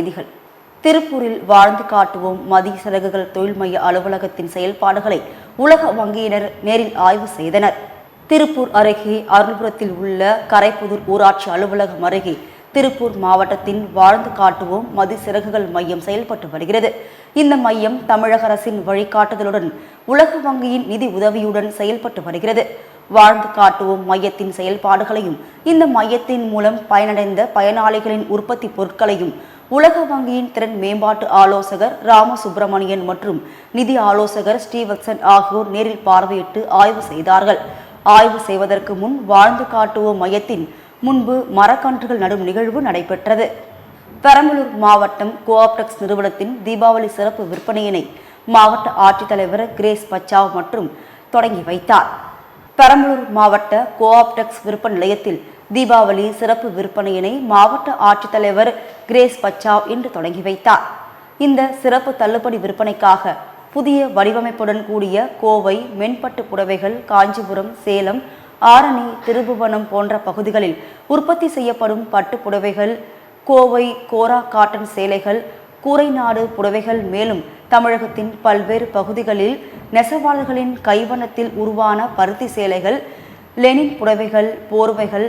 செய்திகள். திருப்பூரில் வாழ்ந்து காட்டுவோம் மதிய சரகுகள் தொழில் மைய அலுவலகத்தின் செயல்பாடுகளை உலக வங்கியினர் நேரில் ஆய்வு செய்தனர். திருப்பூர் அருகே அருள்புரத்தில் உள்ள கரைப்புதூர் ஊராட்சி அலுவலகம் அருகே திருப்பூர் மாவட்டத்தின் வாழ்ந்து காட்டுவோம் மது சிறகுகள் மையம் செயல்பட்டு வருகிறது. இந்த மையம் தமிழக அரசின் வழிகாட்டுதலுடன் உலக வங்கியின் நிதி உதவியுடன் செயல்பட்டு வருகிறது. வாழ்ந்து காட்டுவோம் மையத்தின் செயல்பாடுகளையும் இந்த மையத்தின் மூலம் பயனடைந்த பயனாளிகளின் உற்பத்தி பொருட்களையும் உலக வங்கியின் திறன் மேம்பாட்டு ஆலோசகர் ராம சுப்பிரமணியன் மற்றும் நிதி ஆலோசகர் ஸ்ரீவத்சன் ஆகியோர் நேரில் பார்வையிட்டு ஆய்வு செய்தார்கள். ஆய்வு செய்வதற்கு முன் வாழ்ந்து காட்டுவோம் மையத்தின் முன்பு மரக்கன்றுகள் நடும் நிகழ்வு நடைபெற்றது. பெரம்பலூர் மாவட்டம் கோஆப்டெக்ஸ் நிறுவனத்தின் தீபாவளி சிறப்பு விற்பனையினை மாவட்ட ஆட்சித்தலைவர் கிரேஸ் பச்சாவ் மற்றும் தொடங்கி வைத்தார். பெரம்பலூர் மாவட்ட கோஆப்டெக்ஸ் விற்பனை நிலையத்தில் தீபாவளி சிறப்பு விற்பனையினை மாவட்ட ஆட்சித்தலைவர் கிரேஸ் பச்சாவ் இன்று தொடங்கி வைத்தார். இந்த சிறப்பு தள்ளுபடி விற்பனைக்காக புதிய வடிவமைப்புடன் கூடிய கோவை மென்பட்டு புடவைகள் காஞ்சிபுரம் சேலம் ஆரணி திருபுவனம் போன்ற பகுதிகளில் உற்பத்தி செய்யப்படும் பட்டு புடவைகள் கோவை கோரா காட்டன் சேலைகள் கூரைநாடு புடவைகள் மேலும் தமிழகத்தின் பல்வேறு பகுதிகளில் நெசவாளர்களின் கைவண்ணத்தில் உருவான பருத்தி சேலைகள் லெனின் புடவைகள் போர்வைகள்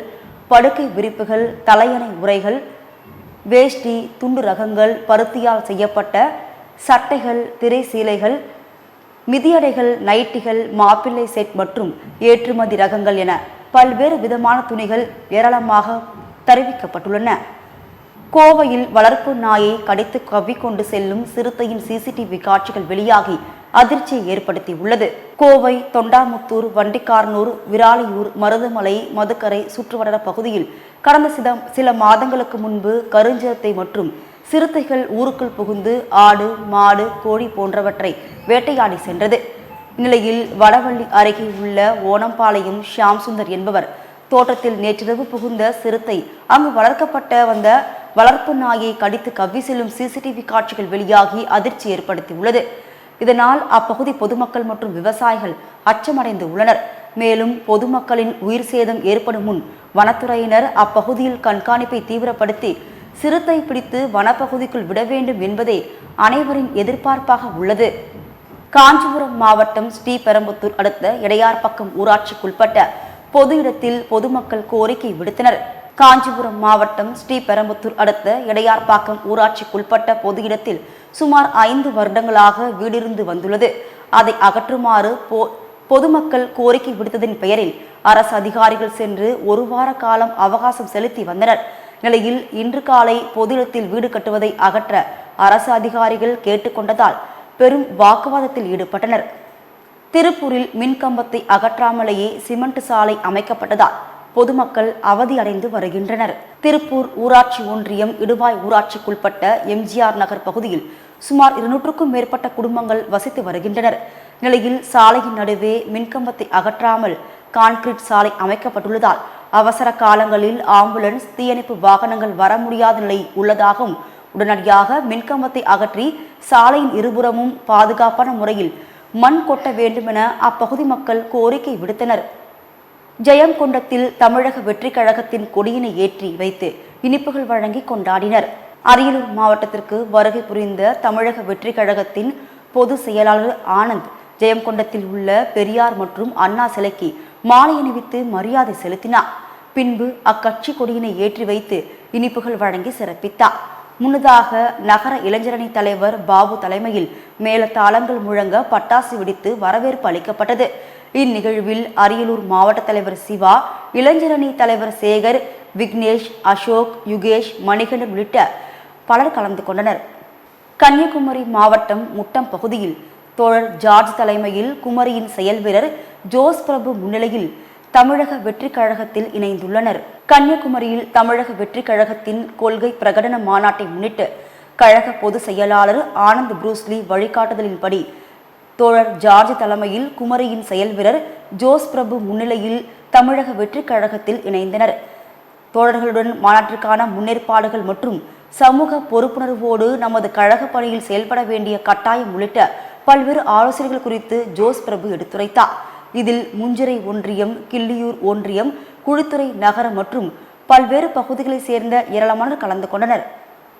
படுக்கை விரிப்புகள் தலையணை உரைகள் வேஷ்டி துண்டு ரகங்கள் பருத்தியால் செய்யப்பட்ட சட்டைகள் திரை சீலைகள் மிதியடைகள் நைட்டிகள் மாப்பிள்ளை செட் மற்றும் ஏற்றுமதி ரகங்கள் என பல்வேறு விதமான துணிகள் ஏராளமாக தெரிவிக்கப்பட்டுள்ளன. கோவையில் வளர்ப்பு நாயை கடித்து கவ்விக்கொண்டு செல்லும் சிறுத்தையின் சிசிடிவி காட்சிகள் வெளியாகி அதிர்ச்சியை ஏற்படுத்தி உள்ளது கோவை தொண்டாமுத்தூர் வண்டிக்காரனூர் விராலியூர் மருதமலை மதுக்கரை சுற்றுவட்டார பகுதியில் கடந்த சில சில மாதங்களுக்கு முன்பு கருஞ்சிரத்தை மற்றும் சிறுத்தைகள் ஊருக்குள் புகுந்து ஆடு மாடு கோழி போன்றவற்றை வேட்டையாடி சென்றது. இந்நிலையில் வடவள்ளி அருகே உள்ள ஓணம்பாளையம் ஷியாம் சுந்தர் என்பவர் தோட்டத்தில் நேற்றிரவு புகுந்த சிறுத்தை அங்கு வளர்க்கப்பட்ட வந்த வளர்ப்பு நாயை கடித்து கவ்வி செல்லும் சிசிடிவி காட்சிகள் வெளியாகி அதிர்ச்சி ஏற்படுத்தியுள்ளது. இதனால் அப்பகுதி பொதுமக்கள் மற்றும் விவசாயிகள் அச்சமடைந்து உள்ளனர். மேலும் பொதுமக்களின் உயிர் சேதம் ஏற்படும் முன் வனத்துறையினர் அப்பகுதியில் கண்காணிப்பை தீவிரப்படுத்தி சிறுத்தை பிடித்து வனப்பகுதிக்குள் விட வேண்டும் என்பதே அனைவரின் எதிர்பார்ப்பாக உள்ளது. காஞ்சிபுரம் மாவட்டம் ஸ்ரீபெரும்புத்தூர் அடுத்த இடையார்பக்கம் ஊராட்சிக்குட்பட்ட பொது இடத்தில் பொதுமக்கள் கோரிக்கை விடுத்தனர். காஞ்சிபுரம் மாவட்டம் ஸ்ரீபெரும்புத்தூர் அடுத்த இடையார்பாக்கம் ஊராட்சிக்குட்பட்ட பொது இடத்தில் சுமார் ஐந்து வருடங்களாக வீடிருந்து வந்துள்ளது. அதை அகற்றுமாறு போ பொதுமக்கள் கோரிக்கை விடுத்ததின் பெயரில் அரசு அதிகாரிகள் சென்று ஒரு வார காலம் அவகாசம் செலுத்தி வந்தனர். நிலையில் இன்று காலை பொது இடத்தில் வீடு கட்டுவதை அகற்ற அரசு அதிகாரிகள் கேட்டுக்கொண்டதால் பெரும் வாக்குவாதத்தில் ஈடுபட்டனர். திருப்பூரில் மின்கம்பத்தை அகற்றாமலேயே சிமெண்ட் சாலை அமைக்கப்பட்டதால் பொதுமக்கள் அவதியடைந்து வருகின்றனர். திருப்பூர் ஊராட்சி ஒன்றியம் இடுவாய் ஊராட்சிக்குள்பட்ட எம்ஜிஆர் நகர் பகுதியில் சுமார் இருநூற்றுக்கும் மேற்பட்ட குடும்பங்கள் வசித்து வருகின்றனர். நிலையில் சாலையின் நடுவே மின்கம்பத்தை அகற்றாமல் கான்கிரீட் சாலை அமைக்கப்பட்டுள்ளதால் அவசர காலங்களில் ஆம்புலன்ஸ் தீயணைப்பு வாகனங்கள் வர முடியாத நிலை உள்ளதாகவும் உடனடியாக மின்கம்பத்தை அகற்றி சாலையின் இருபுறமும் பாதுகாப்பான முறையில் மண் கொட்ட வேண்டுமென அப்பகுதி மக்கள் கோரிக்கை விடுத்தனர். ஜெயங்கொண்டத்தில் தமிழக வெற்றிக் கழகத்தின் கொடியினை ஏற்றி வைத்து இனிப்புகள் வழங்கி கொண்டாடினர். அரியலூர் மாவட்டத்திற்கு வருகை புரிந்த தமிழக வெற்றிக் கழகத்தின் பொது செயலாளர் ஆனந்த் ஜெயங்கொண்டத்தில் உள்ள பெரியார் மற்றும் அண்ணா சிலைக்கு மாலை அணிவித்து மரியாதை செலுத்தினார். பின்பு அக்கட்சி கொடியினை ஏற்றி வைத்து இனிப்புகள் வழங்கி சிறப்பித்தார். முன்னதாக நகர இளைஞரணி தலைவர் பாபு தலைமையில் மேலதாளங்கள் முழங்க பட்டாசு வெடித்து வரவேற்பு அளிக்கப்பட்டது. இந்நிகழ்வில் அரியலூர் மாவட்ட தலைவர் சிவா இளைஞரணி தலைவர் சேகர் விக்னேஷ் அசோக் யுகேஷ் மணிகண்டன் உள்ளிட்ட பலர் கலந்து கொண்டனர். கன்னியாகுமரி மாவட்டம் முட்டம் பகுதியில் தோழர் ஜார்ஜ் தலைமையில் குமரியின் செயல் வீரர் ஜோஸ் பிரபு முன்னிலையில் தமிழக வெற்றிக் கழகத்தில் இணைந்துள்ளனர். கன்னியாகுமரியில் தமிழக வெற்றிக் கழகத்தின் கொள்கை பிரகடன மாநாட்டை முன்னிட்டு கழக பொதுச் செயலாளர் ஆனந்த் புரூஸ்லி வழிகாட்டுதலின்படி தோழர் ஜார்ஜ் தலைமையில் குமரியின் செயல் வீரர் ஜோஸ் பிரபு முன்னிலையில் தமிழக வெற்றிக் கழகத்தில் இணைந்தனர். தோழர்களுடன் மாநாட்டிற்கான முன்னேற்பாடுகள் மற்றும் சமூக பொறுப்புணர்வோடு நமது கழக பணியில் செயல்பட வேண்டிய கட்டாயம் உள்ளிட்ட பல்வேறு ஆலோசனைகள் குறித்து ஜோஸ் பிரபு எடுத்துரைத்தார். இதில் முஞ்சிரை ஒன்றியம் கிள்ளியூர் ஒன்றியம் குழித்துறை நகரம் மற்றும் பல்வேறு பகுதிகளைச் சேர்ந்த ஏராளமானோர் கலந்து கொண்டனர்.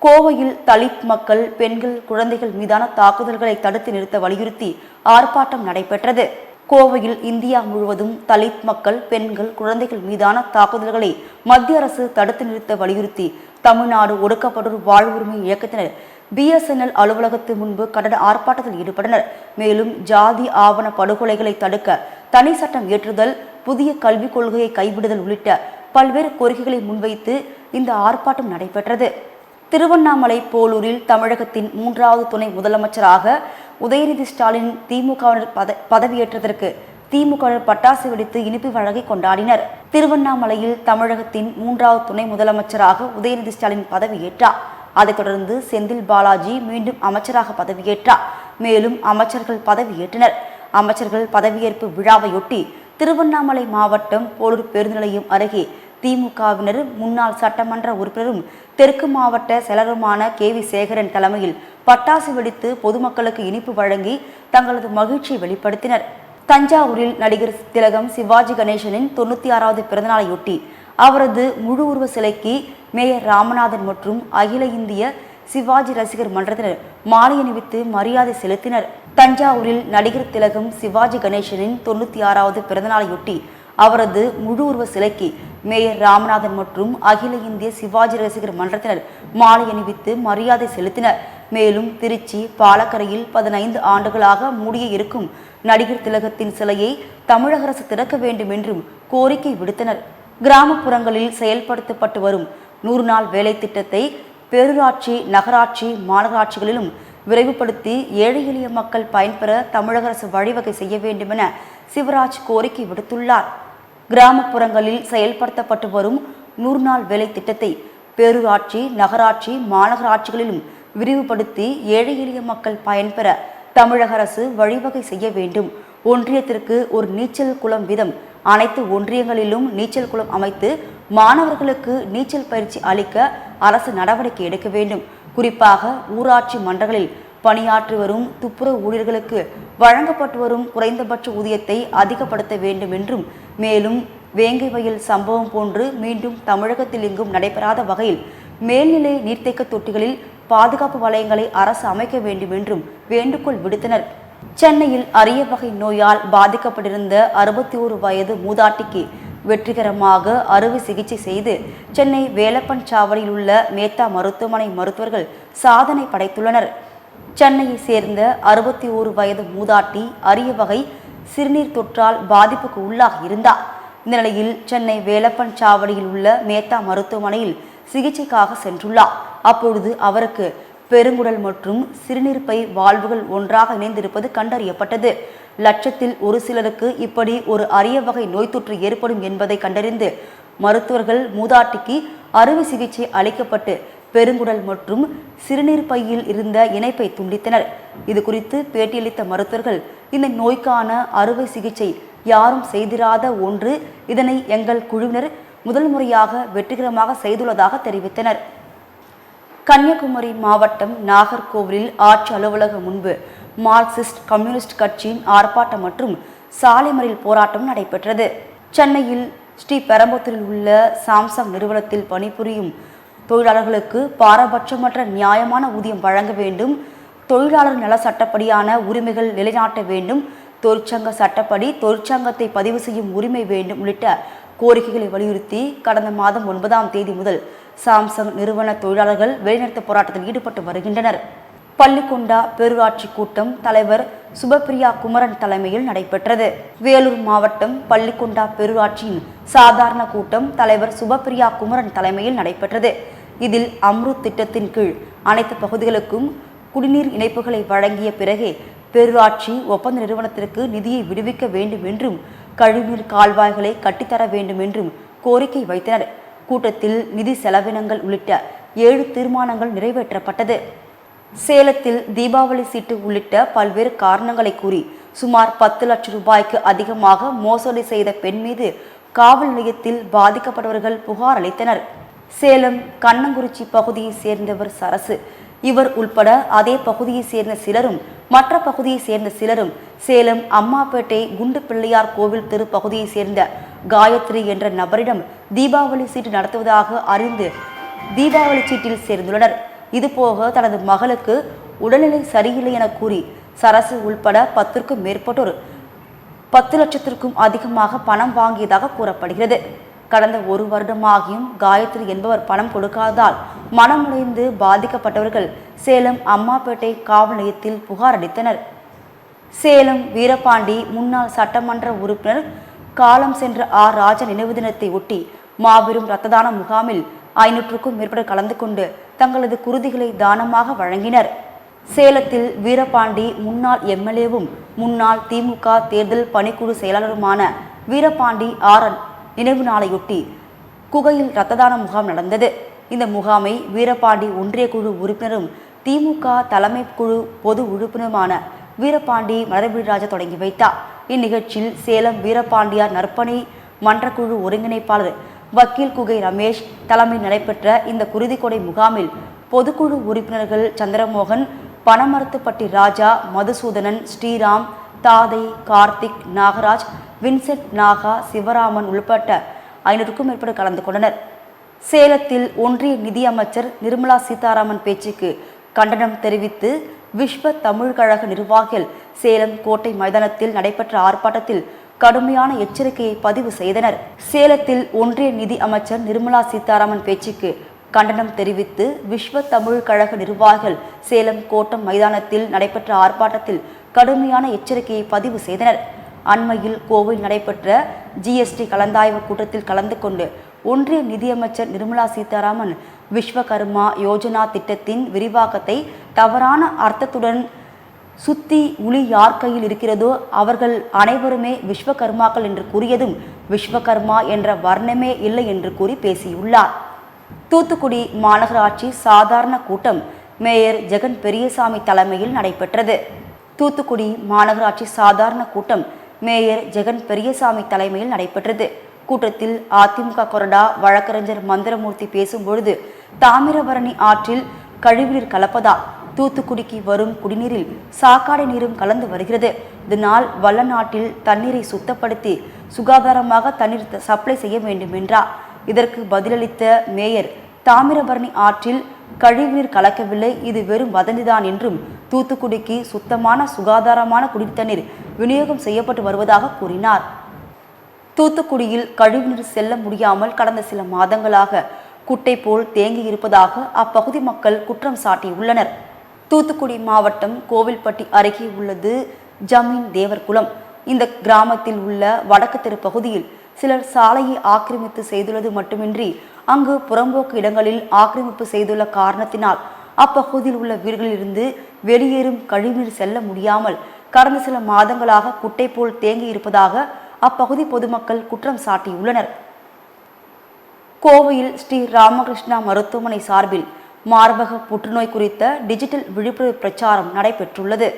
கோவையில் தலித் மக்கள் பெண்கள் குழந்தைகள் மீதான தாக்குதல்களை தடுத்து நிறுத்த வலியுறுத்தி ஆர்ப்பாட்டம் நடைபெற்றது. கோவையில் இந்தியா முழுவதும் தலித் மக்கள் பெண்கள் குழந்தைகள் மீதான தாக்குதல்களை மத்திய அரசு தடுத்து நிறுத்த வலியுறுத்தி தமிழ்நாடு ஒடுக்கப்பட்டோர் வாழ்வுரிமை இயக்கத்தினர் பிஎஸ்என்எல் அலுவலகத்து முன்பு கண்டன ஆர்ப்பாட்டத்தில் ஈடுபட்டனர். மேலும் ஜாதி ஆவண படுகொலைகளை தடுக்க தனி சட்டம் இயற்றுதல் புதிய கல்விக் கொள்கையை கைவிடுதல் உள்ளிட்ட பல்வேறு கோரிக்கைகளை முன்வைத்து இந்த ஆர்ப்பாட்டம் நடைபெற்றது. திருவண்ணாமலை போலூரில் தமிழகத்தின் மூன்றாவது துணை முதலமைச்சராக உதயநிதி ஸ்டாலின் திமுகவினர் பத பதவியேற்றதற்கு திமுகவினர் பட்டாசு வெடித்து இனிப்பு வழங்கி கொண்டாடினர். திருவண்ணாமலையில் தமிழகத்தின் மூன்றாவது துணை முதலமைச்சராக உதயநிதி ஸ்டாலின் பதவியேற்றார். அதைத் தொடர்ந்து செந்தில் பாலாஜி மீண்டும் அமைச்சராக பதவியேற்றார். மேலும் அமைச்சர்கள் பதவியேற்றனர். அமைச்சர்கள் பதவியேற்பு விழாவையொட்டி திருவண்ணாமலை மாவட்டம் போலூர் பேருந்து நிலையம் அருகே திமுகவினரும் முன்னாள் சட்டமன்ற உறுப்பினரும் தெற்கு மாவட்ட செயலருமான கே வி சேகரன் தலைமையில் பட்டாசு வெடித்து பொதுமக்களுக்கு இனிப்பு வழங்கி தங்களது மகிழ்ச்சியை வெளிப்படுத்தினர். தஞ்சாவூரில் நடிகர் திலகம் சிவாஜி கணேசனின் தொண்ணூற்றி ஆறாவது பிறந்தநாளையொட்டி அவரது முழு உருவ சிலைக்கு மேயர் ராமநாதன் மற்றும் அகில இந்திய சிவாஜி ரசிகர் மன்றத்தினர் மாலை அணிவித்து மரியாதை செலுத்தினர். தஞ்சாவூரில் நடிகர் திலகம் சிவாஜி கணேசனின் தொண்ணூற்றி ஆறாவது பிறந்தநாளையொட்டி அவரது முழு உருவ சிலைக்கு மேயர் ராமநாதன் மற்றும் அகில இந்திய சிவாஜி ரசிகர் மன்றத்தினர் மாலை அணிவித்து மரியாதை செலுத்தினர். மேலும் திருச்சி பாலக்கரையில் பதினைந்து ஆண்டுகளாக மூடிய இருக்கும் நடிகர் திலகத்தின் சிலையை தமிழக அரசு திறக்க வேண்டும் என்றும் கோரிக்கை விடுத்தனர். கிராமப்புறங்களில் செயல்படுத்தப்பட்டு வரும் நூறு நாள் வேலை திட்டத்தை பேரூராட்சி நகராட்சி மாநகராட்சிகளிலும் விரைவுபடுத்தி ஏழை எளிய மக்கள் பயன்பெற தமிழக அரசு வழிவகை செய்ய வேண்டும் என சிவராஜ் கோரிக்கை விடுத்துள்ளார். கிராமப்புறங்களில் செயல்படுத்தப்பட்டு வரும் நூறு நாள் வேலை திட்டத்தை பேரூராட்சி நகராட்சி மாநகராட்சிகளிலும் விரிவுபடுத்தி ஏழை எளிய மக்கள் பயன்பெற தமிழக அரசு வழிவகை செய்ய வேண்டும். ஒன்றியத்திற்கு ஒரு நீச்சல் குளம் வீதம். அனைத்து ஒன்றியங்களிலும் நீச்சல் குளம் அமைத்து மாணவர்களுக்கு நீச்சல் பயிற்சி அளிக்க அரசு நடவடிக்கை எடுக்க வேண்டும். குறிப்பாக ஊராட்சி மன்றங்களில் பணியாற்றி வரும் துப்புரவு ஊழியர்களுக்கு வழங்கப்பட்டு வரும் குறைந்தபட்ச ஊதியத்தை அதிகப்படுத்த வேண்டும் என்றும் மேலும் வேங்கை வயல் சம்பவம் போன்று மீண்டும் தமிழகத்தில் எங்கும் நடைபெறாத வகையில் மேல்நிலை நீர்த்தேக்க தொட்டிகளில் பாதுகாப்பு வளையங்களை அரசு அமைக்க வேண்டும் என்றும் வேண்டுகோள் விடுத்தனர். சென்னையில் அரிய வகை நோயால் பாதிக்கப்பட்டிருந்த அறுபத்தி ஒரு வயது மூதாட்டிக்கு வெற்றிகரமாக அறுவை சிகிச்சை செய்து சென்னை வேலப்பன் சாவடியில் உள்ள மேத்தா மருத்துவமனை மருத்துவர்கள் சாதனை படைத்துள்ளனர். சென்னையை சேர்ந்த அறுபத்தி ஓரு வயது மூதாட்டி அரிய வகை சிறுநீர் தொற்றால் பாதிப்புக்கு உள்ளாகி இருந்தார். இந்த நிலையில் சென்னை வேலப்பன் சாவடியில் உள்ள மேத்தா மருத்துவமனையில் சிகிச்சைக்காக சென்றுள்ளார். அப்பொழுது அவருக்கு பெருங்குடல் மற்றும் சிறுநீர்ப்பை வாழ்வுகள் ஒன்றாக இணைந்திருப்பது கண்டறியப்பட்டது. லட்சத்தில் ஒரு சிலருக்கு இப்படி ஒரு அரிய வகை நோய் தொற்று ஏற்படும் என்பதை கண்டறிந்து மருத்துவர்கள் மூதாட்டிக்கு அறுவை சிகிச்சை அளிக்கப்பட்டு பெருங்குடல் மற்றும் சிறுநீர் பையில் இருந்த இணைப்பை துண்டித்தனர். இது குறித்து பேட்டியளித்த மருத்துவர்கள் இந்த நோய்க்கான அறுவை சிகிச்சை யாரும் செய்திராத ஒன்று இதனை எங்கள் குழுவினர் முதல் முறையாக வெற்றிகரமாக செய்துள்ளதாக தெரிவித்தனர். கன்னியாகுமரி மாவட்டம் நாகர்கோவிலில் ஆட்சி அலுவலகம் முன்பு மார்க்சிஸ்ட் கம்யூனிஸ்ட் கட்சியின் ஆர்ப்பாட்டம் மற்றும் சாலை மறியல் போராட்டம் நடைபெற்றது. சென்னையில் ஸ்ரீ பெரம்பத்தூரில் உள்ள சாம்சங் நிறுவனத்தில் பணிபுரியும் தொழிலாளர்களுக்கு பாரபட்சமற்ற நியாயமான ஊதியம் வழங்க வேண்டும். தொழிலாளர் நல சட்டப்படியான உரிமைகள் நிலைநாட்ட வேண்டும். தொழிற்சங்க சட்டப்படி தொழிற்சங்கத்தை பதிவு செய்யும் உரிமை வேண்டும் உள்ளிட்ட கோரிக்கைகளை வலியுறுத்தி கடந்த மாதம் ஒன்பதாம் தேதி முதல் சாம்சங் நிறுவன தொழிலாளர்கள் வெளிநிறுத்த போராட்டத்தில் ஈடுபட்டு வருகின்றனர். பள்ளிக்கொண்டா பேரூராட்சி கூட்டம் தலைவர் சுபப்பிரியா குமரன் தலைமையில் நடைபெற்றது. வேலூர் மாவட்டம் பள்ளிக்கொண்டா பேரூராட்சியின் சாதாரண கூட்டம் தலைவர் சுபப்பிரியா குமரன் தலைமையில் நடைபெற்றது. இதில் அம்ருத் திட்டத்தின் கீழ் அனைத்து பகுதிகளுக்கும் குடிநீர் இணைப்புகளை வழங்கிய பிறகே பேரூராட்சி ஒப்பந்த நிறுவனத்திற்கு நிதியை விடுவிக்க வேண்டும் என்றும் கழிவுநீர் கால்வாய்களை கட்டித்தர வேண்டும் என்றும் கோரிக்கை வைத்தனர். கூட்டத்தில் நிதி செலவினங்கள் உள்ளிட்ட ஏழு தீர்மானங்கள் நிறைவேற்றப்பட்டது. சேலத்தில் தீபாவளி சீட்டு உள்ளிட்ட பல்வேறு காரணங்களை கூறி சுமார் பத்து லட்சம் ரூபாய்க்கு அதிகமாக மோசடி செய்த பெண் மீது காவல் நிலையத்தில் பாதிக்கப்பட்டவர்கள் புகார் அளித்தனர். சேலம் கண்ணங்குறிச்சி பகுதியைச் சேர்ந்தவர் சரசு. இவர் உள்பட அதே பகுதியைச் சேர்ந்த சிலரும் மற்ற பகுதியைச் சேர்ந்த சிலரும் சேலம் அம்மாப்பேட்டை குண்டு பிள்ளையார் கோவில் திரு பகுதியைச் சேர்ந்த காயத்ரி என்ற நபரிடம் தீபாவளி சீட்டு நடத்துவதாக அறிந்து தீபாவளி சீட்டில் சேர்ந்துள்ளனர். இதுபோக தனது மகளுக்கு உடல்நிலை சரியில்லை என கூறி சரசு உள்பட பத்திற்கும் மேற்பட்டோர் பத்து லட்சத்திற்கும் அதிகமாக பணம் வாங்கியதாக கூறப்படுகிறது. கடந்த ஒரு வருடமாகியும் காயத்ரி என்பவர் பணம் கொடுக்காததால் மனமுடைந்து பாதிக்கப்பட்டவர்கள் சேலம் அம்மாப்பேட்டை காவல் நிலையத்தில் புகார் அளித்தனர். சேலம் வீரபாண்டி முன்னாள் சட்டமன்ற உறுப்பினர் காலம் சென்ற ஆர் ராஜா நினைவு தினத்தை ஒட்டி மாபெரும் இரத்த தான முகாமில் ஐநூற்றுக்கும் மேற்பட்ட கலந்து கொண்டு தங்களது குருதிகளை தானமாக வழங்கினர். சேலத்தில் வீரபாண்டி முன்னாள் எம்எல்ஏவும் முன்னாள் திமுக தேர்தல் பணிக்குழு செயலாளருமான வீரபாண்டி ஆரன் நினைவு நாளையொட்டி குகையில் இரத்த தான முகாம் நடந்தது. இந்த முகாமை வீரபாண்டி ஒன்றிய குழு உறுப்பினரும் திமுக தலைமை குழு பொது உறுப்பினருமான வீரபாண்டி மலரவிராஜா தொடங்கி வைத்தார். இந்நிகழ்ச்சியில் சேலம் வீரபாண்டியார் நற்பணி மன்றக்குழு ஒருங்கிணைப்பாளர் வக்கீல் குகை ரமேஷ் தலைமையில் நடைபெற்ற இந்த குருதிக்கொடை முகாமில் பொதுக்குழு உறுப்பினர்கள் சந்திரமோகன் பனமரத்துப்பட்டி ராஜா மதுசூதனன் ஸ்ரீராம் தாதை கார்த்திக் நாகராஜ் வின்சென்ட் நாகா சிவராமன் உள்பட்ட ஐநூறுக்கும் மேற்பட கலந்து கொண்டனர். சேலத்தில் ஒன்றிய நிதியமைச்சர் நிர்மலா சீதாராமன் பேச்சுக்கு கண்டனம் தெரிவித்து விஸ்வ தமிழ் கழக நிர்வாகிகள் சேலம் கோட்டை மைதானத்தில் நடைபெற்ற ஆர்ப்பாட்டத்தில் கடுமையான எச்சரிக்கையை பதிவு செய்தனர். சேலத்தில் ஒன்றிய நிதி அமைச்சர் நிர்மலா சீதாராமன் பேச்சுக்கு கண்டனம் தெரிவித்து விஸ்வ தமிழ் கழக நிர்வாகிகள் சேலம் கோட்டம் மைதானத்தில் நடைபெற்ற ஆர்ப்பாட்டத்தில் கடுமையான எச்சரிக்கையை பதிவு செய்தனர். அண்மையில் கோவில் நடைபெற்ற ஜிஎஸ்டி கலந்தாய்வு கூட்டத்தில் கலந்து கொண்டு ஒன்றிய நிதியமைச்சர் நிர்மலா சீதாராமன் விஸ்வகர்மா யோஜனா திட்டத்தின் விரிவாக்கத்தை தவறான அர்த்தத்துடன் சுத்தி உளி யார் கையில் இருக்கிறதோ அவர்கள் அனைவருமே விஸ்வகர்மாக்கள் என்று கூறியதும் விஸ்வகர்மா என்ற வர்ணமே இல்லை என்று கூறி பேசியுள்ளார். தூத்துக்குடி மாநகராட்சி சாதாரண கூட்டம் மேயர் ஜெகன் பெரியசாமி தலைமையில் நடைபெற்றது. தூத்துக்குடி மாநகராட்சி சாதாரண கூட்டம் மேயர் ஜெகன் பெரியசாமி தலைமையில் நடைபெற்றது. கூட்டத்தில் அதிமுக கொறடா வழக்கறிஞர் மந்திரமூர்த்தி பேசும்பொழுது தாமிரபரணி ஆற்றில் கழிவுநீர் கலப்பதால் தூத்துக்குடிக்கு வரும் குடிநீரில் சாக்காடை நீரும் கலந்து வருகிறது. இதனால் வல்லநாட்டில் தண்ணீரை சுத்தப்படுத்தி சுகாதாரமாக தண்ணீர் சப்ளை செய்ய வேண்டும் என்றார் இதற்கு பதிலளித்த மேயர் தாமிரபரணி ஆற்றில் கழிவுநீர் கலக்கவில்லை. இது வெறும் வதந்திதான் என்றும் தூத்துக்குடிக்கு சுத்தமான சுகாதாரமான குடிநீர் தண்ணீர் விநியோகம் செய்யப்பட்டு வருவதாக கூறினார். தூத்துக்குடியில் கழிவுநீர் செல்ல முடியாமல் கடந்த சில மாதங்களாக குட்டை போல் தேங்கி இருப்பதாக அப்பகுதி மக்கள் குற்றம் சாட்டியுள்ளனர். தூத்துக்குடி மாவட்டம் கோவில்பட்டி அருகே உள்ளது ஜமீன் தேவர்குளம். இந்த கிராமத்தில் உள்ள வடக்கு தெரு பகுதியில் சிலர் சாலையை ஆக்கிரமித்து செய்துள்ளது மட்டுமின்றி அங்கு புறம்போக்கு இடங்களில் ஆக்கிரமிப்பு செய்துள்ள காரணத்தினால் அப்பகுதியில் உள்ள வீடுகளிலிருந்து வெளியேறும் கழிவுநீர் செல்ல முடியாமல் கடந்த சில மாதங்களாக குட்டை போல் தேங்கி இருப்பதாக அப்பகுதி பொதுமக்கள் குற்றம் சாட்டியுள்ளனர். கோவையில் ஸ்ரீ ராமகிருஷ்ணா மருத்துவமனை சார்பில் மார்பக புற்றுநோய் குறித்த டிஜிட்டல் விழிப்புணர்வு பிரச்சாரம் நடைபெற்றுள்ளது.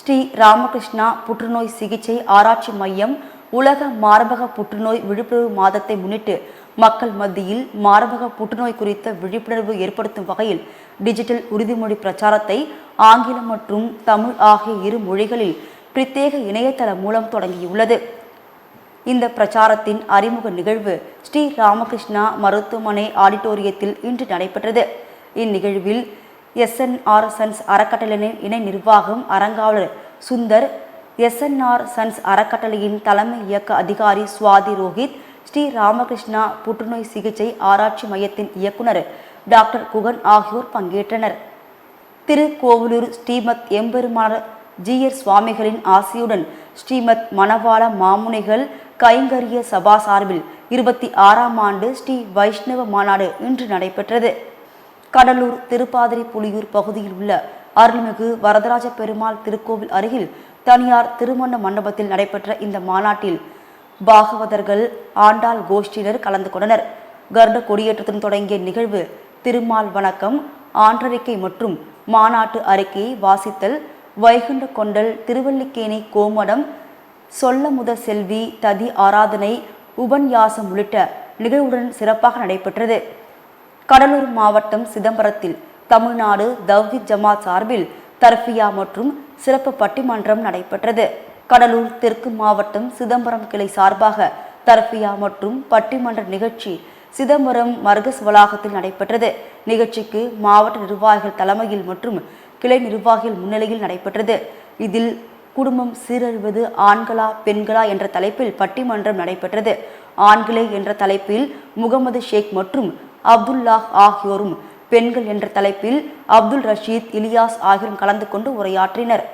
ஸ்ரீ ராமகிருஷ்ணா புற்றுநோய் சிகிச்சை ஆராய்ச்சி மையம் உலக மார்பக புற்றுநோய் விழிப்புணர்வு மாதத்தை முன்னிட்டு மக்கள் மத்தியில் மார்பக புற்றுநோய் குறித்த விழிப்புணர்வு ஏற்படுத்தும் வகையில் டிஜிட்டல் உறுதிமொழி பிரச்சாரத்தை ஆங்கிலம் மற்றும் தமிழ் ஆகிய இரு மொழிகளில் பிரத்யேக இணையதளம் மூலம் தொடங்கியுள்ளது. இந்த பிரச்சாரத்தின் அறிமுக நிகழ்வு ஸ்ரீ ராமகிருஷ்ணா மருத்துவமனை ஆடிட்டோரியத்தில் இன்று நடைபெற்றது. இந்நிகழ்வில் எஸ்என்ஆர் சன்ஸ் அறக்கட்டளையின் இணை நிர்வாகம் அறங்காவலர் சுந்தர் எஸ்என்ஆர் சன்ஸ் அறக்கட்டளையின் தலைமை இயக்க அதிகாரி சுவாதி ரோஹித் ஸ்ரீ ராமகிருஷ்ணா புற்றுநோய் சிகிச்சை ஆராய்ச்சி மையத்தின் இயக்குனர் டாக்டர் குகன் ஆகியோர் பங்கேற்றனர். திருக்கோவிலூர் ஸ்ரீமத் எம்பெருமான ஜீயர் சுவாமிகளின் ஆசியுடன் ஸ்ரீமத் மணவாள மாமுனிகள் கைங்கரிய சபா சார்பில் இருபத்தி ஆறாம் ஆண்டு ஸ்ரீ வைஷ்ணவ மாநாடு இன்று நடைபெற்றது. கடலூர் திருப்பாதிரி புலியூர் பகுதியில் உள்ள அருள்மிகு வரதராஜ பெருமாள் திருக்கோவில் அருகில் தனியார் திருமண மண்டபத்தில் நடைபெற்ற இந்த மாநாட்டில் பாகவதர்கள் ஆண்டாள் கோஷ்டியினர் கலந்து கொண்டனர். கருட கொடியேற்றத்துடன் தொடங்கிய நிகழ்வு திருமால் வணக்கம் ஆன்றறிக்கை மற்றும் மாநாட்டு அறிக்கையை வாசித்தல் வைகுண்ட கொண்டல் திருவல்லிக்கேணி கோமடம் சொல்ல முத செல்வி ததி ஆராதனை உபன்யாசம் உள்ளிட்ட நிகழ்வுடன் சிறப்பாக நடைபெற்றது. கடலூர் மாவட்டம் சிதம்பரத்தில் தமிழ்நாடு தவ்ஹீத் ஜமாத் சார்பில் தர்ஃபியா மற்றும் சிறப்பு பட்டிமன்றம் நடைபெற்றது. கடலூர் தெற்கு மாவட்டம் சிதம்பரம் கிளை சார்பாக தர்ஃபியா மற்றும் பட்டிமன்ற நிகழ்ச்சி சிதம்பரம் மர்கஸ் வளாகத்தில் நடைபெற்றது. நிகழ்ச்சிக்கு மாவட்ட நிர்வாகிகள் தலைமையில் மற்றும் கிளை நிர்வாகிகள் முன்னிலையில் நடைபெற்றது. இதில் குடும்பம் சீரழிவது ஆண்களா பெண்களா என்ற தலைப்பில் பட்டிமன்றம் நடைபெற்றது. ஆண்களே என்ற தலைப்பில் முகமது ஷேக் மற்றும் அப்துல்லாஹ் ஆகியோரும் பெண்கள் என்ற தலைப்பில் அப்துல் ரஷீத் இலியாஸ் ஆகியோரும் கலந்து கொண்டு உரையாற்றினர்.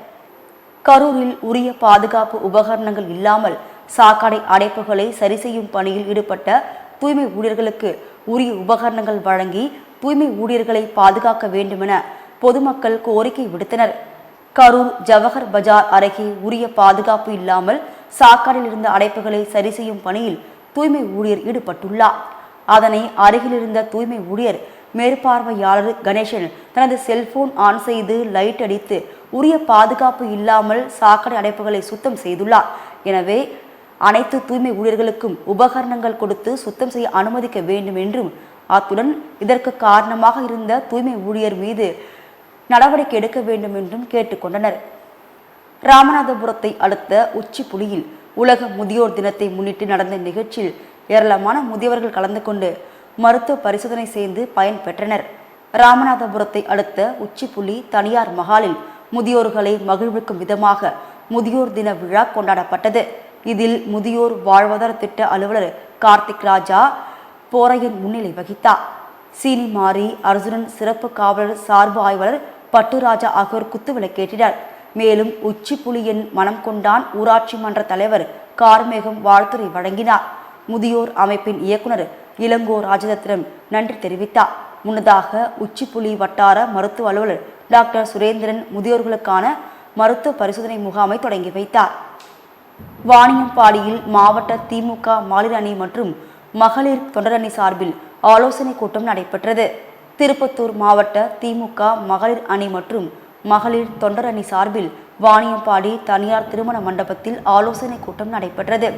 கரூரில் உரிய பாதுகாப்பு உபகரணங்கள் இல்லாமல் சாக்கடை அடைப்புகளை சரி செய்யும் பணியில் ஈடுபட்ட தூய்மை ஊழியர்களுக்கு உரிய உபகரணங்கள் வழங்கி தூய்மை ஊழியர்களை பாதுகாக்க வேண்டுமென பொதுமக்கள் கோரிக்கை விடுத்தனர். கரூர் ஜவஹர் பஜார் அருகே உரிய பாதுகாப்பு இல்லாமல் சாக்கடையில் இருந்த அடைப்புகளை சரி செய்யும் பணியில் தூய்மை ஊழியர் ஈடுபட்டுள்ளார். அதனை அருகில் இருந்த தூய்மை ஊழியர் மேற்பார்வையாளர் கணேசன் தனது செல்போன் ஆன் செய்து லைட் அடித்து உரிய பாதுகாப்பு இல்லாமல் சாக்கடை அடைப்புகளை சுத்தம் செய்துள்ளார். எனவே அனைத்து தூய்மை ஊழியர்களுக்கும் உபகரணங்கள் கொடுத்து சுத்தம் செய்ய அனுமதிக்க வேண்டும் என்றும் அத்துடன் இதற்கு காரணமாக இருந்த தூய்மை ஊழியர் மீது நடவடிக்கை எடுக்க வேண்டும் என்றும் கேட்டுக்கொண்டனர் ராமநாதபுரத்தை அடுத்த உச்சிப்புலியில் உலக முதியோர் தினத்தை முன்னிட்டு நடந்த நிகழ்ச்சியில் ஏராளமான முதியவர்கள் கலந்து கொண்டு மருத்துவ பரிசோதனை செய்து பயன் பெற்றனர். ராமநாதபுரத்தை அடுத்த உச்சிப்புலி தனியார் மகாலில் முதியோர்களை மகிழ்விக்கும் விதமாக முதியோர் தின விழா கொண்டாடப்பட்டது. இதில் முதியோர் வாழ்வாதார திட்ட அலுவலர் கார்த்திக் ராஜா போரையன் முன்னிலை வகித்தார். சீனி மாரி அர்ஜுனன் சிறப்பு காவலர் சார்பு ஆய்வாளர் பட்டுராஜா ஆகியோர் குத்துவிளக்கேற்றினர் மேலும் உச்சிப்புலியின் மனம் கொண்டான் ஊராட்சி மன்ற தலைவர் கார்மேகம் வாழ்த்துரை வழங்கினார். முதியோர் அமைப்பின் இயக்குனர் இளங்கோ ராஜதத்திரம் நன்றி தெரிவித்தார். முன்னதாக உச்சிப்புலி வட்டார மருத்துவ அலுவலர் டாக்டர் சுரேந்திரன் முதியோர்களுக்கான மருத்துவ பரிசோதனை முகாமை தொடங்கி வைத்தார். வாணியம்பாடியில் மாவட்ட திமுக மகளிர் அணி மற்றும் மகளிர் தொண்டரணி சார்பில் ஆலோசனை கூட்டம் நடைபெற்றது. திருப்பத்தூர் மாவட்ட திமுக மகளிர் அணி மற்றும் மகளிர் தொண்டர் அணி சார்பில் வாணியம்பாடி தனியார் திருமண மண்டபத்தில் ஆலோசனை கூட்டம் நடைபெற்றது.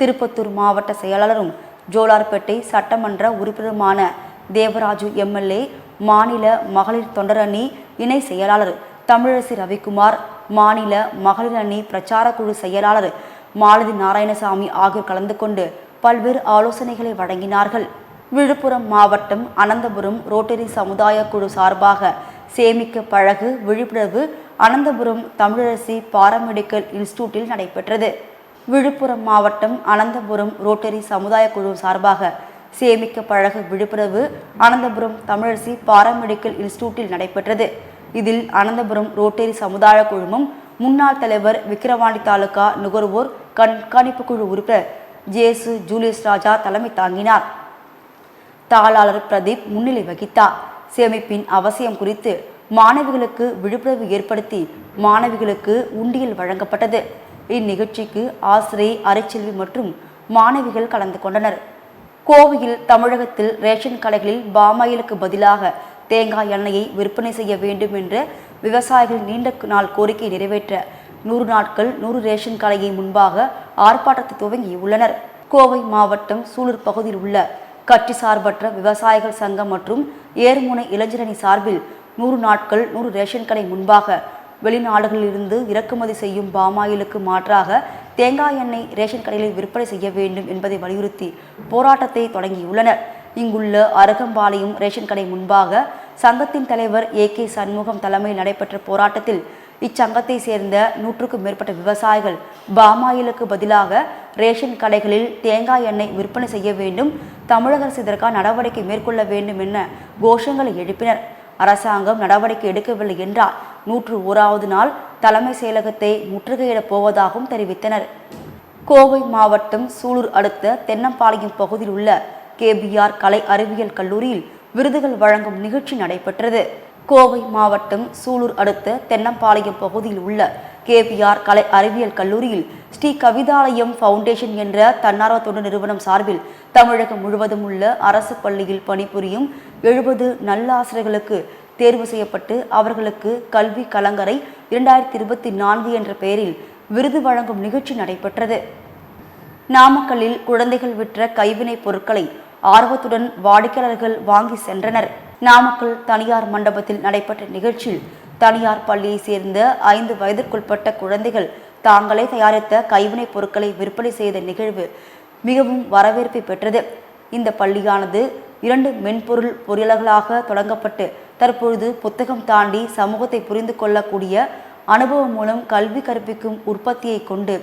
திருப்பத்தூர் மாவட்ட செயலாளரும் ஜோலார்பேட்டை சட்டமன்ற உறுப்பினருமான தேவராஜு எம்எல்ஏ மாநில மகளிர் தொண்டர் அணி இணை செயலாளர் தமிழரசி ரவிக்குமார் மாநில மகளிர் அணி பிரச்சார குழு செயலாளர் மாலதி நாராயணசாமி ஆகியோர் கலந்து கொண்டு பல்வேறு ஆலோசனைகளை வழங்கினார்கள். விழுப்புரம் மாவட்டம் அனந்தபுரம் ரோட்டரி சமுதாய குழு சார்பாக சேமிக்க பழகு விழிப்புணர்வு அனந்தபுரம் தமிழரசி பாராமெடிக்கல் இன்ஸ்டியூட்டில் நடைபெற்றது. விழுப்புரம் மாவட்டம் அனந்தபுரம் ரோட்டரி சமுதாய குழு சார்பாக சேமிக்க பழகு விழிப்புணர்வு அனந்தபுரம் தமிழரசி பாராமெடிக்கல் இன்ஸ்டிடியூட்டில் நடைபெற்றது. இதில் அனந்தபுரம் ரோட்டரி சமுதாய குழுமம் முன்னாள் தலைவர் விக்கிரவாண்டி தாலுகா நுகர்வோர் கண்காணிப்பு குழு உறுப்பினர் ஜேசு ஜூலியஸ் ராஜா தலைமை தாங்கினார். தாளாளர் பிரதீப் முன்னிலை வகித்தார். சேமிப்பின் அவசியம் குறித்து மாணவிகளுக்கு விழிப்புணர்வு ஏற்படுத்தி மாணவிகளுக்கு உண்டியல் வழங்கப்பட்டது. இந்நிகழ்ச்சிக்கு ஆசிரியை அரைச்செல்வி மற்றும் மாணவிகள் கலந்து கொண்டனர். கோவையில் தமிழகத்தில் ரேஷன் கடைகளில் பாமாயிலுக்கு பதிலாக தேங்காய் எண்ணெயை விற்பனை செய்ய வேண்டும் என்ற விவசாயிகள் நீண்ட நாள் கோரிக்கை நிறைவேற்ற நூறு நாட்கள் நூறு ரேஷன் கடையை முன்பாக ஆர்ப்பாட்டத்தை துவங்கியுள்ளனர். கோவை மாவட்டம் சூலூர் பகுதியில் உள்ள கட்சி சார்பற்ற விவசாயிகள் சங்கம் மற்றும் ஏர்முனை இளைஞரணி சார்பில் நூறு நாட்கள் நூறு ரேஷன் கடை முன்பாக வெளிநாடுகளிலிருந்து இறக்குமதி செய்யும் பாமாயிலுக்கு மாற்றாக தேங்காய் எண்ணெய் ரேஷன் கடைகளில் விற்பனை செய்ய வேண்டும் என்பதை வலியுறுத்தி போராட்டத்தை தொடங்கியுள்ளனர். இங்குள்ள அருகம்பாளையம் ரேஷன் கடை முன்பாக சங்கத்தின் தலைவர் ஏ கே சண்முகம் தலைமையில் நடைபெற்ற போராட்டத்தில் இச்சங்கத்தை சேர்ந்த நூற்றுக்கும் மேற்பட்ட விவசாயிகள் பாமாயிலுக்கு பதிலாக ரேஷன் கடைகளில் தேங்காய் எண்ணெய் விற்பனை செய்ய வேண்டும் தமிழக அரசு இதற்கான நடவடிக்கை மேற்கொள்ள வேண்டும் என கோஷங்களை எழுப்பினர். அரசாங்கம் நடவடிக்கை எடுக்கவில்லை என்றால் நூற்று ஓராவது நாள் தலைமை செயலகத்தை முற்றுகையிடப் போவதாகவும் தெரிவித்தனர். கோவை மாவட்டம் சூலூர் அடுத்த தென்னம்பாளையம் பகுதியில் உள்ள கேபிஆர் கலை அறிவியல் கல்லூரியில் விருதுகள் வழங்கும் நிகழ்ச்சி நடைபெற்றது. கோவை மாவட்டம் சூலூர் அடுத்த தென்னம்பாளையம் பகுதியில் உள்ள கேபிஆர் கலை அறிவியல் கல்லூரியில் ஸ்ரீ கவிதாலயம் ஃபவுண்டேஷன் என்ற தன்னார்வ தொண்டு நிறுவனம் சார்பில் தமிழகம் முழுவதும் உள்ள அரசு பள்ளியில் பணிபுரியும் எழுபது நல்லாசிரியர்களுக்கு தேர்வு செய்யப்பட்டு அவர்களுக்கு கல்வி கலங்கரை இரண்டாயிரத்தி இருபத்தி நான்கு என்ற பெயரில் விருது வழங்கும் நிகழ்ச்சி நடைபெற்றது. நாமக்கல்லில் குழந்தைகள் விற்ற கைவினைப் பொருட்களை ஆர்வத்துடன் வாடிக்கையாளர்கள் வாங்கி சென்றனர். நாமக்கல் தனியார் மண்டபத்தில் நடைபெற்ற நிகழ்ச்சியில் தனியார் பள்ளியைச் சேர்ந்த ஐந்து வயதிற்குட்பட்ட குழந்தைகள் தாங்களே தயாரித்த கைவினைப் பொருட்களை விற்பனை செய்த நிகழ்வு மிகவும் வரவேற்பை பெற்றது. இந்த பள்ளியானது இரண்டு மென்பொருள் பொறியாளர்களாக தொடங்கப்பட்டு தற்பொழுது புத்தகம் தாண்டி சமூகத்தை புரிந்து கொள்ளக்கூடிய அனுபவம் மூலம் கல்வி கற்பிக்கும் உற்பத்தியை கொண்டு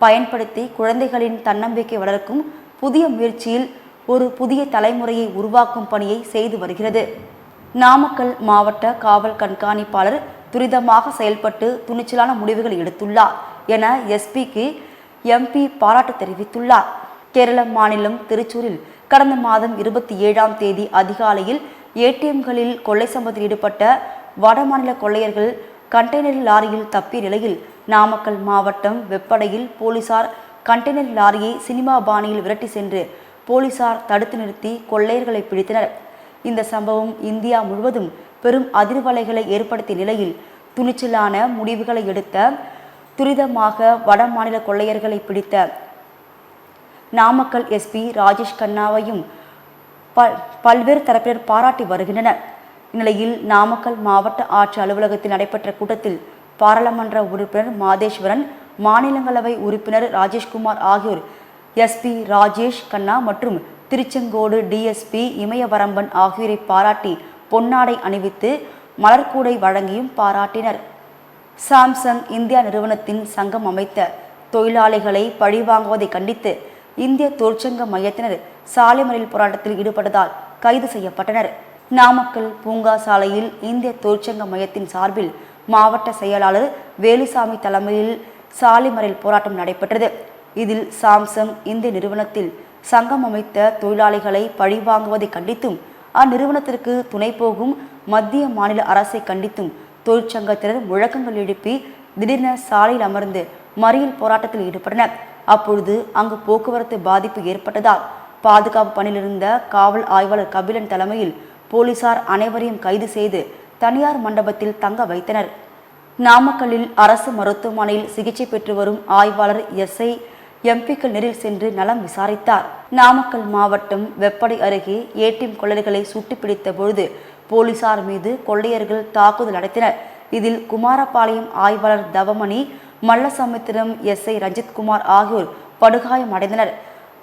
பயன்படுத்தி குழந்தைகளின் தன்னம்பிக்கை வளர்க்கும் புதிய முயற்சியில் ஒரு புதிய தலைமுறையை உருவாக்கும் பணியை செய்து வருகிறது. நாமக்கல் மாவட்ட காவல் கண்காணிப்பாளர் துரிதமாக செயல்பட்டு துணிச்சலான முடிவுகள் எடுத்துள்ளார் என எஸ்பிக்கு எம்பி பாராட்டு தெரிவித்துள்ளார். கேரள மாநிலம் திருச்சூரில் கடந்த மாதம் இருபத்தி ஏழாம் தேதி அதிகாலையில் ஏடிஎம்களில் கொள்ளை சம்பத்தில் ஈடுபட்ட வடமாநில கொள்ளையர்கள் கண்டெய்னர் லாரியில் தப்பிய நிலையில் நாமக்கல் மாவட்டம் வெப்படையில் போலீசார் கண்டெய்னர் லாரியை சினிமா பாணியில் விரட்டி சென்று போலீசார் தடுத்து நிறுத்தி கொள்ளையர்களை பிடித்தனர். இந்த சம்பவம் இந்தியா முழுவதும் பெரும் அதிர்வலைகளை ஏற்படுத்திய நிலையில் துணிச்சலான முடிவுகளை எடுத்த துரிதமாக வட மாநில கொள்ளையர்களை பிடித்த நாமக்கல் எஸ்பி ராஜேஷ் கண்ணாவையும் பல் பல்வேறு தரப்பினர் பாராட்டி வருகின்றனர். இந்நிலையில் நாமக்கல் மாவட்ட ஆட்சி அலுவலகத்தில் நடைபெற்ற கூட்டத்தில் பாராளுமன்ற உறுப்பினர் மாதேஸ்வரன் மாநிலங்களவை உறுப்பினர் ராஜேஷ்குமார் ஆகியோர் எஸ்பி ராஜேஷ் கண்ணா மற்றும் திருச்செங்கோடு டிஎஸ்பி இமயவரம்பன் ஆகியோரை பாராட்டி பொன்னாடை அணிவித்து மலர்கூடை வழங்கியும் பாராட்டினர். சாம்சங் இந்தியா நிறுவனத்தின் சங்கம் அமைத்த தொழிலாளிகளை பழிவாங்குவதை கண்டித்து இந்திய தொழிற்சங்க மையத்தினர் சாலை மறியல் போராட்டத்தில் ஈடுபட்டதால் கைது செய்யப்பட்டனர். நாமக்கல் பூங்கா சாலையில் இந்திய தொழிற்சங்க மையத்தின் சார்பில் மாவட்ட செயலாளர் வேலுசாமி தலைமையில் சாலை மறியல் போராட்டம் நடைபெற்றது. இதில் சாம்சங் இந்திய நிறுவனத்தில் சங்கம் அமைத்த தொழிலாளிகளை பழிவாங்குவதை கண்டித்தும் அந்நிறுவனத்திற்கு துணை போகும் மத்திய மாநில அரசை கண்டித்தும் தொழிற்சங்கத்தினர் முழக்கங்கள் எழுப்பி திடீரென சாலையில் அமர்ந்து மறியல் போராட்டத்தில் ஈடுபட்டனர். அப்பொழுது அங்கு போக்குவரத்து பாதிப்பு ஏற்பட்டதால் பாதுகாப்பு பணியில் இருந்த காவல் ஆய்வாளர் கபிலன் தலைமையில் போலீசார் அனைவரையும் கைது செய்து தனியார் மண்டபத்தில் தங்க வைத்தனர். நாமக்கல்லில் அரசு மருத்துவமனையில் சிகிச்சை பெற்று வரும் ஆய்வாளர் எஸ்ஐ எம்பிக்கள் நேரில் சென்று நலம் விசாரித்தார். நாமக்கல் மாவட்டம் வெப்படை அருகே ஏடிஎம் கொள்ளையர்களை சுட்டுப்பிடித்த பொழுது போலீசார் மீது கொள்ளையர்கள் தாக்குதல் நடத்தினர். இதில் குமாரபாளையம் ஆய்வாளர் தவமணி மல்லசமுத்திரம் எஸ்ஐ ரஞ்சித்குமார் ஆகியோர் படுகாயம் அடைந்தனர்.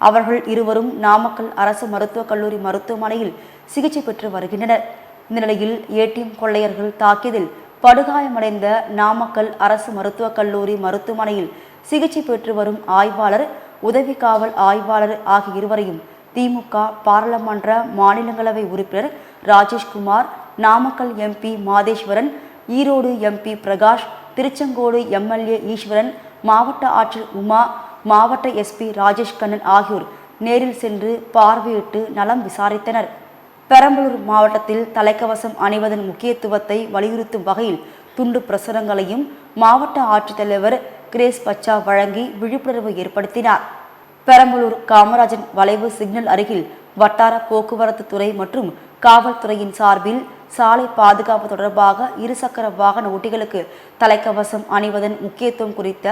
அவர்கள் இருவரும் நாமக்கல் அரசு மருத்துவக் கல்லூரி மருத்துவமனையில் சிகிச்சை பெற்று வருகின்றனர். இந்த நிலையில் ஏடிஎம் கொள்ளையர்கள் தாக்கியதில் படுகாயமடைந்த நாமக்கல் அரசு மருத்துவக் கல்லூரி மருத்துவமனையில் சிகிச்சை பெற்று வரும் ஆய்வாளர் உதவி காவல் ஆய்வாளர் ஆகிய இருவரையும் திமுக பாராளுமன்ற மாநிலங்களவை உறுப்பினர் Rajeshkumar Namakkal MP Matheswaran Erode MP Prakash Tiruchengode MLA Eswaran மாவட்ட ஆட்சியர் உமா மாவட்ட எஸ்பி ராஜேஷ் கண்ணன் ஆகியோர் நேரில் சென்று பார்வையிட்டு நலம் விசாரித்தனர். பெரம்பலூர் மாவட்டத்தில் தலைக்கவசம் அணிவதன் முக்கியத்துவத்தை வலியுறுத்தும் வகையில் துண்டு பிரசுரங்களையும் மாவட்ட ஆட்சித்தலைவர் கிரேஸ் பச்சா வழங்கி விழிப்புணர்வு ஏற்படுத்தினார். பெரம்பலூர் காமராஜன் வளைவு சிக்னல் அருகில் வட்டார போக்குவரத்து துறை மற்றும் காவல்துறையின் சார்பில் சாலை பாதுகாப்பு தொடர்பாக இருசக்கர வாகன ஓட்டிகளுக்கு தலைக்கவசம் அணிவதன் முக்கியத்துவம் குறித்த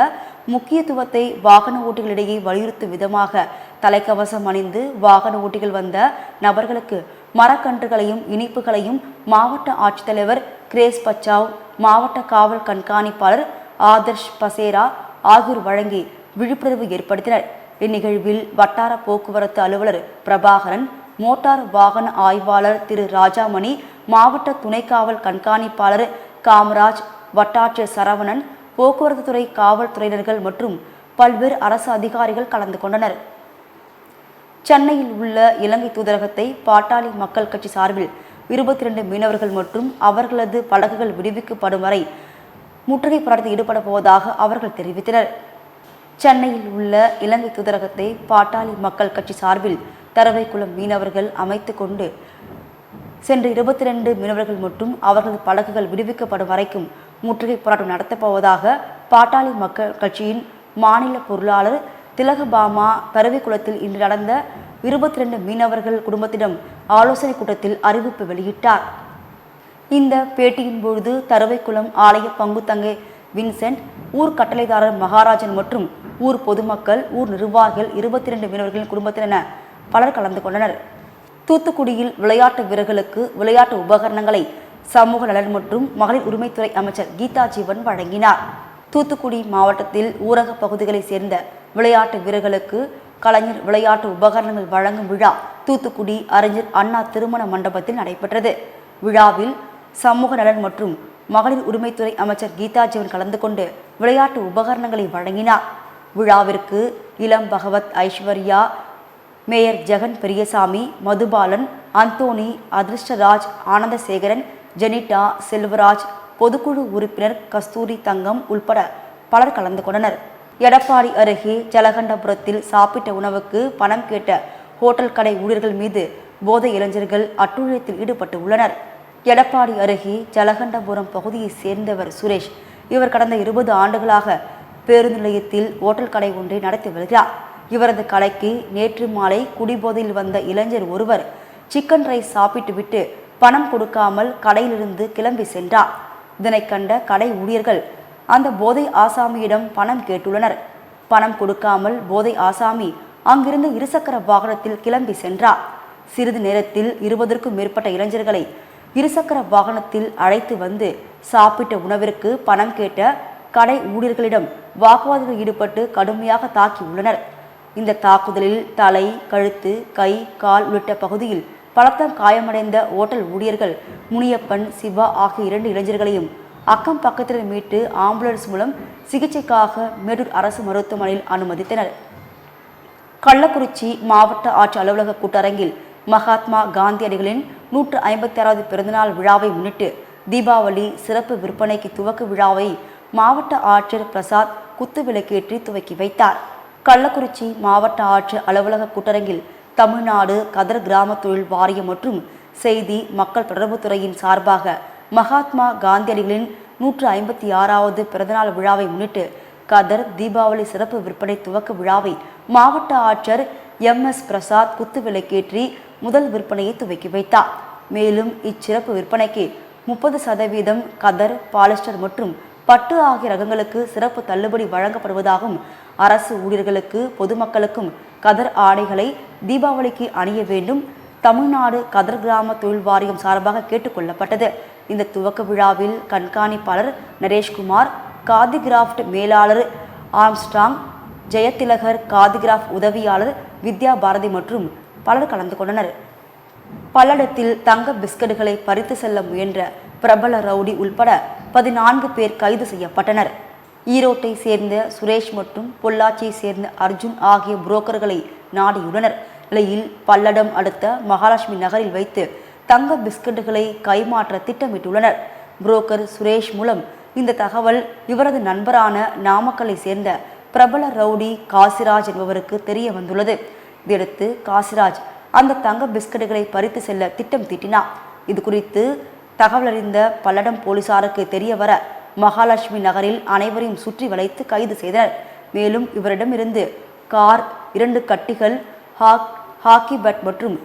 முக்கியத்துவத்தை வாகன ஓட்டிகளிடையே வலியுறுத்தும் விதமாக தலைக்கவசம் அணிந்து வாகன ஓட்டிகள் வந்த நபர்களுக்கு மரக்கன்றுகளையும் இனிப்புகளையும் மாவட்ட ஆட்சித்தலைவர் கிரேஸ் பச்சாவ் மாவட்ட காவல் கண்காணிப்பாளர் ஆதர்ஷ் பசேரா ஆகியோர் வழங்கி விழிப்புணர்வு ஏற்படுத்தினர். இந்நிகழ்வில் வட்டார போக்குவரத்து அலுவலர் பிரபாகரன் மோட்டார் வாகன ஆய்வாளர் திரு ராஜாமணி மாவட்ட துணை காவல் கண்காணிப்பாளர் காமராஜ் வட்டாட்சியர் சரவணன் போக்குவரத்து துறை காவல்துறையினர்கள் மற்றும் பல்வேறு அரசு அதிகாரிகள் கலந்து கொண்டனர். சென்னையில் உள்ள இலங்கை தூதரகத்தை பாட்டாளி மக்கள் கட்சி சார்பில் இருபத்தி ரெண்டு மீனவர்கள் மற்றும் அவர்களது படகுகள் விடுவிக்கப்படும் வரை முற்றுகை போராட்டத்தில் ஈடுபட போவதாக அவர்கள் தெரிவித்தனர். சென்னையில் உள்ள இலங்கை தூதரகத்தை பாட்டாளி மக்கள் கட்சி சார்பில் தரவைக்குளம் மீனவர்கள் அமைத்து கொண்டு சென்று இருபத்தி ரெண்டு மீனவர்கள் மற்றும் அவர்களது படகுகள் விடுவிக்கப்படும் வரைக்கும் முற்றுகை போராட்டம் நடத்தப் போவதாக பாட்டாளி மக்கள் கட்சியின் மாநில பொருளாளர் திலகபாமா பரவிக்குளத்தில் இன்று நடந்த இருபத்தி ரெண்டு மீனவர்கள் குடும்பத்திடம் ஆலோசனை கூட்டத்தில் அறிவிப்பு வெளியிட்டார். இந்த பேட்டியின் பொழுது தருவைக்குளம் ஆலய பங்குத்தங்கை வின்சென்ட் ஊர் கட்டளைதாரர் மகாராஜன் மற்றும் ஊர் பொதுமக்கள் ஊர் நிர்வாகிகள் இருபத்தி ரெண்டு மீனவர்களின் குடும்பத்தினர் என பலர் கலந்து கொண்டனர். தூத்துக்குடியில் விளையாட்டு வீரர்களுக்கு விளையாட்டு உபகரணங்களை சமூக நலன் மற்றும் மகளிர் உரிமைத்துறை அமைச்சர் கீதா ஜீவன் வழங்கினார். தூத்துக்குடி மாவட்டத்தில் ஊரக பகுதிகளைச் சேர்ந்த விளையாட்டு வீரர்களுக்கு கலைஞர் விளையாட்டு உபகரணங்கள் வழங்கும் விழா தூத்துக்குடி அறிஞர் அண்ணா திருமண மண்டபத்தில் நடைபெற்றது. விழாவில் சமூக நலன் மற்றும் மகளிர் உரிமைத்துறை அமைச்சர் கீதா ஜீவன் கலந்து கொண்டு விளையாட்டு உபகரணங்களை வழங்கினார். விழாவிற்கு இளம் பகவத் ஐஸ்வர்யா மேயர் ஜெகன் பெரியசாமி மதுபாலன் அந்தோணி அதிர்ஷ்டராஜ் ஆனந்தசேகரன் ஜெனிட்டா செல்வராஜ் பொதுக்குழு உறுப்பினர் கஸ்தூரி தங்கம் உள்பட பலர் கலந்து கொண்டனர். எடப்பாடி அருகே ஜலகண்டபுரத்தில் சாப்பிட்ட உணவுக்கு பணம் கேட்ட ஹோட்டல் கடை ஊழியர்கள் மீது போதை இளைஞர்கள் அட்டுழியத்தில் ஈடுபட்டு உள்ளனர். எடப்பாடி அருகே ஜலகண்டபுரம் பகுதியைச் சேர்ந்தவர் சுரேஷ். இவர் கடந்த இருபது ஆண்டுகளாக பேருந்து நிலையத்தில் ஓட்டல் கடை ஒன்றை நடத்தி வருகிறார். இவரது கடைக்கு நேற்று மாலை குடிபோதையில் வந்த இளைஞர் ஒருவர் சிக்கன் ரைஸ் சாப்பிட்டுவிட்டு பணம் கொடுக்காமல் கடையிலிருந்து கிளம்பி சென்றார். இதனை கண்ட கடை ஊழியர்கள் அந்த போதை ஆசாமியிடம் பணம் கேட்டுள்ளனர். பணம் கொடுக்காமல் போதை ஆசாமி அங்கிருந்து இருசக்கர வாகனத்தில் கிளம்பி சென்றார். சிறிது நேரத்தில் இருபதற்கும் மேற்பட்ட இளைஞர்களை இருசக்கர வாகனத்தில் அழைத்து வந்து சாப்பிட்ட உணவிற்கு பணம் கேட்ட கடை ஊழியர்களிடம் வாக்குவாதத்தில் ஈடுபட்டு கடுமையாக தாக்கியுள்ளனர் இந்த தாக்குதலில் தலை கழுத்து கை கால் உள்ளிட்ட பகுதியில் பலத்த காயமடைந்த ஓட்டல் ஊழியர்கள் முனியப்பன் சிவா ஆகிய இரண்டு இளைஞர்களையும் அக்கம் பக்கத்தில் மீட்டு ஆம்புலன்ஸ் மூலம் சிகிச்சைக்காக மேடூர் அரசு மருத்துவமனையில் அனுமதித்தனர். கள்ளக்குறிச்சி மாவட்ட ஆட்சி அலுவலக கூட்டரங்கில் மகாத்மா காந்தியடிகளின் நூற்று ஐம்பத்தி ஆறாவது பிறந்தநாள் விழாவை முன்னிட்டு தீபாவளி சிறப்பு விற்பனைக்கு துவக்க விழாவை மாவட்ட ஆட்சியர் பிரசாத் குத்து விளக்கேற்றி துவக்கி வைத்தார். கள்ளக்குறிச்சி மாவட்ட ஆட்சியர் அலுவலக கூட்டரங்கில் தமிழ்நாடு கதர் கிராம தொழில் வாரியம் மற்றும் செய்தி மக்கள் தொடர்புத்துறையின் சார்பாக மகாத்மா காந்தியடிகளின் நூற்று ஐம்பத்தி ஆறாவது பிறந்தநாள் விழாவை முன்னிட்டு கதர் தீபாவளி சிறப்பு விற்பனை துவக்க விழாவை மாவட்ட ஆட்சியர் எம் எஸ் பிரசாத் குத்துவிளக்கேற்றி முதல் விற்பனையை துவக்கி வைத்தார். மேலும் இச்சிறப்பு விற்பனைக்கு முப்பது சதவீதம் கதர் பாலிஸ்டர் மற்றும் பட்டு ஆகிய ரகங்களுக்கு சிறப்பு தள்ளுபடி வழங்கப்படுவதாகவும் அரசு ஊழியர்களுக்கு பொதுமக்களுக்கும் கதர் ஆடைகளை தீபாவளிக்கு அணிய வேண்டும் தமிழ்நாடு கதர் கிராம தொழில் வாரியம் சார்பாக கேட்டுக்கொள்ளப்பட்டது. இந்த துவக்க விழாவில் கண்காணிப்பாளர் நரேஷ்குமார் காதிகிராஃப்ட் மேலாளர் ஆம்ஸ்டாங் ஜெயதிலகர் காதிகிராஃப் உதவியாளர் வித்யா பாரதி மற்றும் பலர் கலந்து கொண்டனர். பல்லடத்தில் தங்க பிஸ்கட்டுகளை பறித்து செல்ல முயன்ற பிரபல ரவுடி உள்பட பதினான்கு பேர் கைது செய்யப்பட்டனர். ஈரோட்டை சேர்ந்த சுரேஷ் மற்றும் பொள்ளாச்சியை சேர்ந்த அர்ஜுன் ஆகிய புரோக்கர்களை நாடியுள்ளனர். நிலையில் பல்லடம் அடுத்த மகாலட்சுமி நகரில் வைத்து தங்க பிஸ்கட்டுகளை கைமாற்ற திட்டமிட்டுள்ளனர். புரோக்கர் சுரேஷ் மூலம் இந்த தகவல் இவரது நண்பரான நாமக்கலை சேர்ந்த பிரபல ரவுடி காசிராஜ் என்பவருக்கு தெரிய வந்துள்ளது. வெறுத்து காசிராஜ் அந்த தங்க பிஸ்கட்டுகளை பறித்து செல்ல திட்டம் தீட்டினார் இது குறித்து தகவல் அறிந்த பல்லடம் போலீசாருக்கு தெரிய வர மகாலட்சுமி நகரில் அனைவரையும் சுற்றி வளைத்து கைது செய்தனர். மேலும் இவரிடமிருந்து கார் இரண்டு கட்டிகள் ஹாக் ஹாக்கி பேட் மற்றும்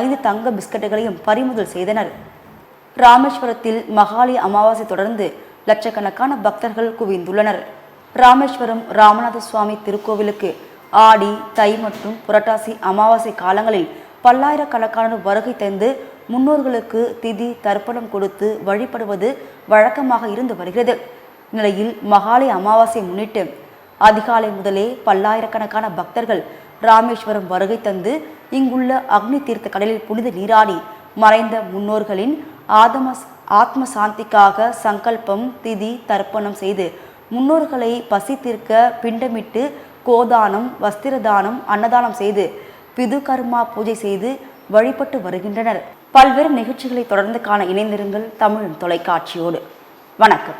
ஐந்து தங்க பிஸ்கட்டுகளையும் பறிமுதல் செய்தனர். ராமேஸ்வரத்தில் மகாலி அமாவாசை தொடர்ந்து லட்சக்கணக்கான பக்தர்கள் குவிந்துள்ளனர். ராமேஸ்வரம் ராமநாத சுவாமி திருக்கோவிலுக்கு ஆடி தை மற்றும் புரட்டாசி அமாவாசை காலங்களில் பல்லாயிரக்கணக்கானோர் வருகை தந்து முன்னோர்களுக்கு திதி தர்ப்பணம் கொடுத்து வழிபடுவது வழக்கமாக இருந்து வருகிறது. நிலையில் மகாலய அமாவாசை முன்னிட்டு அதிகாலை முதலே பல்லாயிரக்கணக்கான பக்தர்கள் ராமேஸ்வரம் வருகை தந்து இங்குள்ள அக்னி தீர்த்த கடலில் புனித நீராடி மறைந்த முன்னோர்களின் ஆதம ஆத்ம சாந்திக்காக சங்கல்பம் திதி தர்ப்பணம் செய்து முன்னோர்களை பசி தீர்க்க பிண்டமிட்டு கோதானம் வஸ்திரதானம் அன்னதானம் செய்து பிது கர்மா பூஜை செய்து வழிபட்டு வருகின்றனர். பல்வேறு நிகழ்ச்சிகளை தொடர்ந்து காண இணைந்திருங்கள் தமிழ் தொலைக்காட்சியோடு. வணக்கம்.